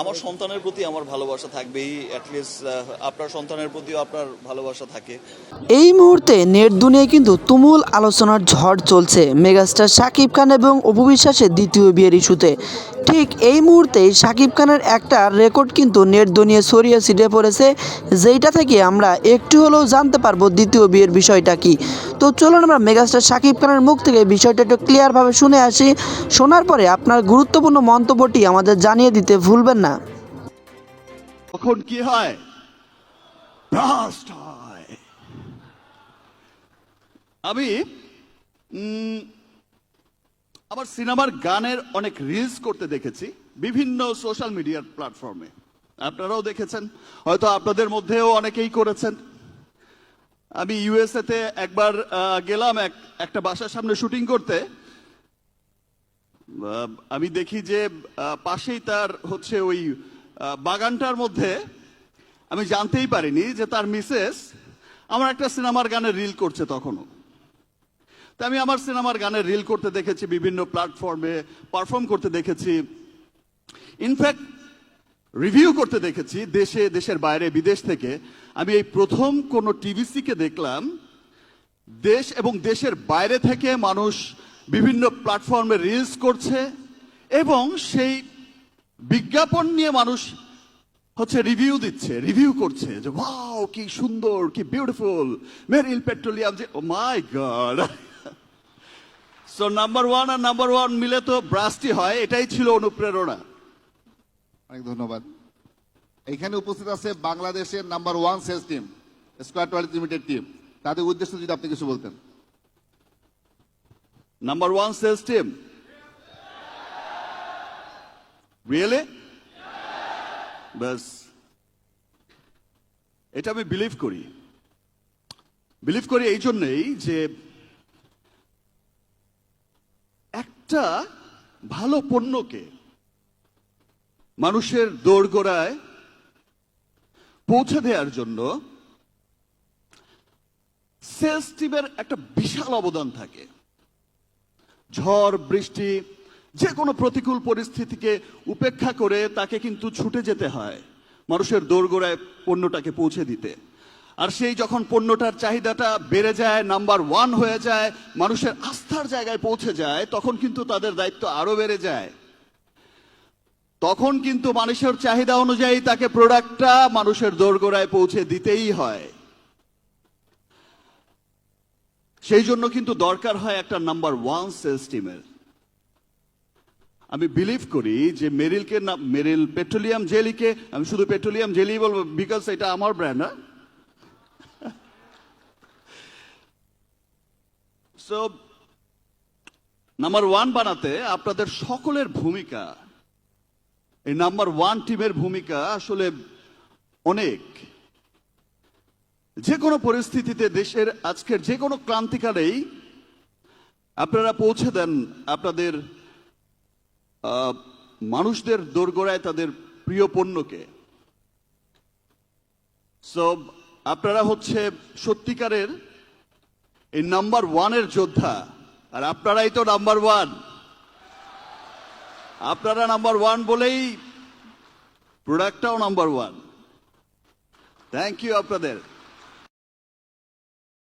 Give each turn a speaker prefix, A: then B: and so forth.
A: আমার সন্তানের প্রতি আমার ভালোবাসা থাকবেই অ্যাটলিস্ট আপনার সন্তানের প্রতিও আপনার ভালোবাসা থাকে।
B: এই মুহূর্তে নেট দুনিয়ায় কিন্তু তুমুল আলোচনার ঝড় চলছে। মেগাস্টার শাকিব খান এবং অপু বিশ্বাসের দ্বিতীয় বিয়ের ইস্যুতে। ঠিক এই মুহূর্তেই শাকিব খানের একটা রেকর্ড কিন্তু নেট দুনিয়ায় ছড়িয়ে ছিটে পড়েছে, যেইটা থেকে আমরা একটু হলেও জানতে পারব দ্বিতীয় বিয়ের বিষয়টা কি। তো চলুন আমরা মেগাস্টার শাকিব খানের মুখ থেকে বিষয়টা একটু ক্লিয়ারভাবে শুনে আসি। শোনার পরে আপনার গুরুত্বপূর্ণ মন্তব্যটি আমাদের জানিয়ে দিতে ভুলবেন না।
C: তখন কি হয়? আমি আমার সিনেমার গানের অনেক রিলস করতে দেখেছি, বিভিন্ন সোশ্যাল মিডিয়ার প্ল্যাটফর্মে আপনারাও দেখেছেন, হয়তো আপনাদের মধ্যেও অনেকেই করেছেন। আমি ইউএসএ তে একবার গেলাম এক, একটা বাসার সামনে শুটিং করতে। আমি দেখি যে পাশেই তার হচ্ছে ওই বাগানটার মধ্যে, আমি জানতেই পারিনি যে তার মিসেস আমার একটা সিনেমার গানের রিল করছে তখনও। তা আমি আমার সিনেমার গানের রিল করতে দেখেছি, বিভিন্ন প্ল্যাটফর্মে পারফর্ম করতে দেখেছি। ইনফ্যাক্ট রিভিউ করতে দেখেছি দেশে, দেশের বাইরে, বিদেশ থেকে। আমি এই প্রথম কোন টিভিসিকে দেখলাম, দেশ এবং দেশের বাইরে থেকে মানুষ বিভিন্ন প্ল্যাটফর্মে রিলস করছে এবং সেই বিজ্ঞাপন নিয়ে মানুষ হচ্ছে রিভিউ দিচ্ছে রিভিউ করছে যে ওয়াও কি সুন্দর, কি বিউটিফুল মেরিল পেট্রোলিয়াম যে ও my god so number one R number one মিলে তো ব্রাস্টি হয় এটাই ছিল অনুপ্রেরণা।
D: অনেক ধন্যবাদ। এখানে উপস্থিত আছে বাংলাদেশের number one sales team Square toilet limited team তাদের উদ্দেশ্যে যদি আপনি কিছু বলতেন।
C: Number one sales team really ব্যাস এটা আমি বিলিভ করি। বিলিভ করি এই জন্যই যে একটা ভালো পণ্যকে মানুষের দোরগোড়ায় পৌঁছে দেওয়ার জন্য সেলস টিমের একটা বিশাল অবদান থাকে। ঝড়, বৃষ্টি যে কোনো প্রতিকূল পরিস্থিতিকে উপেক্ষা করে তাকে কিন্তু ছুটে যেতে হয় মানুষের দোরগোড়ায় পণ্যটাকে পৌঁছে দিতে। আর সেই যখন পণ্যটার চাহিদাটা বেড়ে যায় নাম্বার ওয়ান হয়ে যায়, মানুষের আস্থার জায়গায় পৌঁছে যায়, তখন কিন্তু তাদের দায়িত্ব আরও বেড়ে যায়। তখন কিন্তু মানুষের চাহিদা অনুযায়ী তাকে প্রোডাক্টটা মানুষের দোরগোড়ায় পৌঁছে দিতেই হয়। সেই জন্য কিন্তু দরকার হয় একটা নাম্বার ওয়ান সেলস টিমের আমি বিলিভ করি যে মেরিলকে না, মেরিল পেট্রোলিয়াম জেলিকে, আমি শুধু পেট্রোলিয়াম জেলি বলব বিকজ এটা আমার ব্র্যান্ড হ্যাঁ সো নাম্বার ওয়ান বানাতে আপনাদের সকলের ভূমিকা, এই নাম্বার ওয়ান টিমের ভূমিকা আসলে অনেক। যে কোনো পরিস্থিতিতে দেশের আজকের যে কোনো ক্রান্তিকালেই আপনারা পৌঁছে দেন আপনাদের মানুষদের দোরগোড়ায় তাদের প্রিয় পণ্যকে। সো আপনারা হচ্ছে সত্যিকারের এই নাম্বার ওয়ানের যোদ্ধা। আর আপনারাই তো নাম্বার ওয়ান। আপনারা নাম্বার ওয়ান বলেই প্রোডাক্টটাও নাম্বার ওয়ান। থ্যাংক ইউ আপনাদের।